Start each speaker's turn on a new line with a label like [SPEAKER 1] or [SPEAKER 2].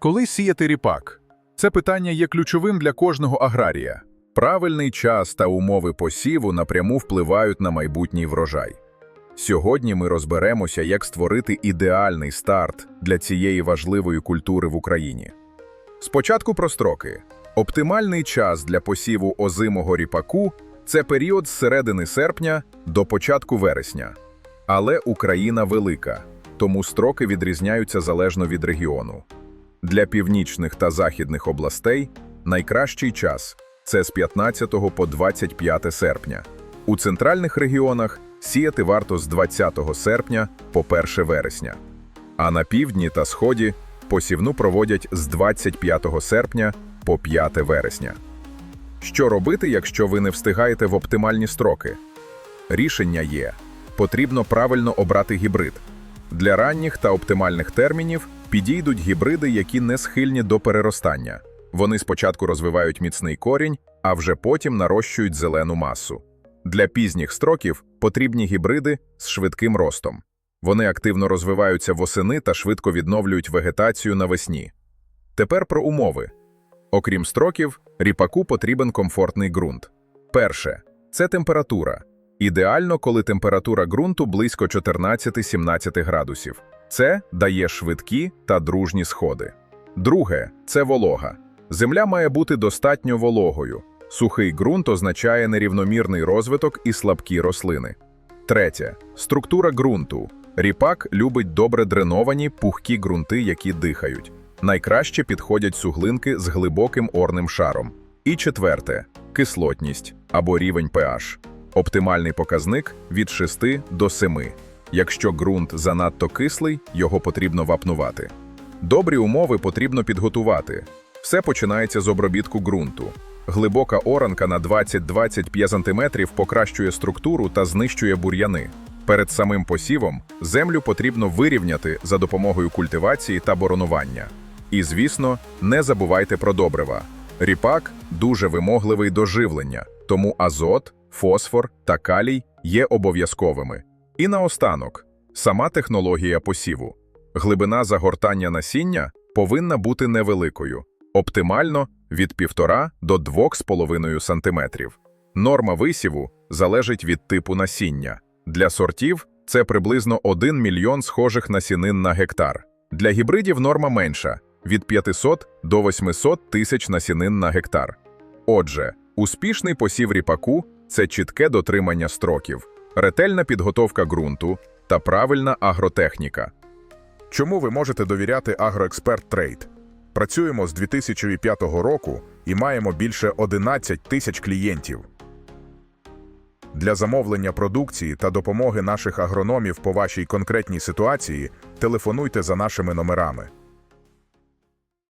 [SPEAKER 1] Коли сіяти ріпак? Це питання є ключовим для кожного аграрія. Правильний час та умови посіву напряму впливають на майбутній врожай. Сьогодні ми розберемося, як створити ідеальний старт для цієї важливої культури в Україні. Спочатку про строки. Оптимальний час для посіву озимого ріпаку це період з середини серпня до початку вересня. Але Україна велика, тому строки відрізняються залежно від регіону. Для північних та західних областей найкращий час це з 15 по 25 серпня. У центральних регіонах сіяти варто з 20 серпня по 1 вересня. А на півдні та сході посівну проводять з 25 серпня по 5 вересня. Що робити, якщо ви не встигаєте в оптимальні строки? Рішення є. Потрібно правильно обрати гібрид. Для ранніх та оптимальних термінів підійдуть гібриди, які не схильні до переростання. Вони спочатку розвивають міцний корінь, а вже потім нарощують зелену масу. Для пізніх строків потрібні гібриди з швидким ростом. Вони активно розвиваються восени та швидко відновлюють вегетацію навесні. Тепер про умови. Окрім строків, ріпаку потрібен комфортний ґрунт. Перше це температура. Ідеально, коли температура ґрунту близько 14-17 градусів. Це дає швидкі та дружні сходи. Друге це волога. Земля має бути достатньо вологою. Сухий ґрунт означає нерівномірний розвиток і слабкі рослини. Третє структура ґрунту. Ріпак любить добре дреновані пухкі ґрунти, які дихають. Найкраще підходять суглинки з глибоким орним шаром. І четверте кислотність або рівень pH. Оптимальний показник від 6 до 7. Якщо ґрунт занадто кислий, його потрібно вапнувати. Добрі умови потрібно підготувати. Все починається з обробітку ґрунту. Глибока оранка на 20-25 см покращує структуру та знищує бур'яни. Перед самим посівом землю потрібно вирівняти за допомогою культивації та боронування. І, звісно, не забувайте про добрива. Ріпак дуже вимогливий до живлення, тому азот, фосфор та калій є обов'язковими. І наостанок, сама технологія посіву. Глибина загортання насіння повинна бути невеликою, оптимально від 1,5 до 2,5 см. Норма висіву залежить від типу насіння. Для сортів це приблизно 1 мільйон схожих насінин на гектар. Для гібридів норма менша від 500 до 800 тисяч насінин на гектар. Отже, успішний посів ріпаку це чітке дотримання строків, ретельна підготовка ґрунту та правильна агротехніка.
[SPEAKER 2] Чому ви можете довіряти Агроексперт Трейд? Працюємо з 2005 року і маємо більше 11 тисяч клієнтів. Для замовлення продукції та допомоги наших агрономів по вашій конкретній ситуації телефонуйте за нашими номерами.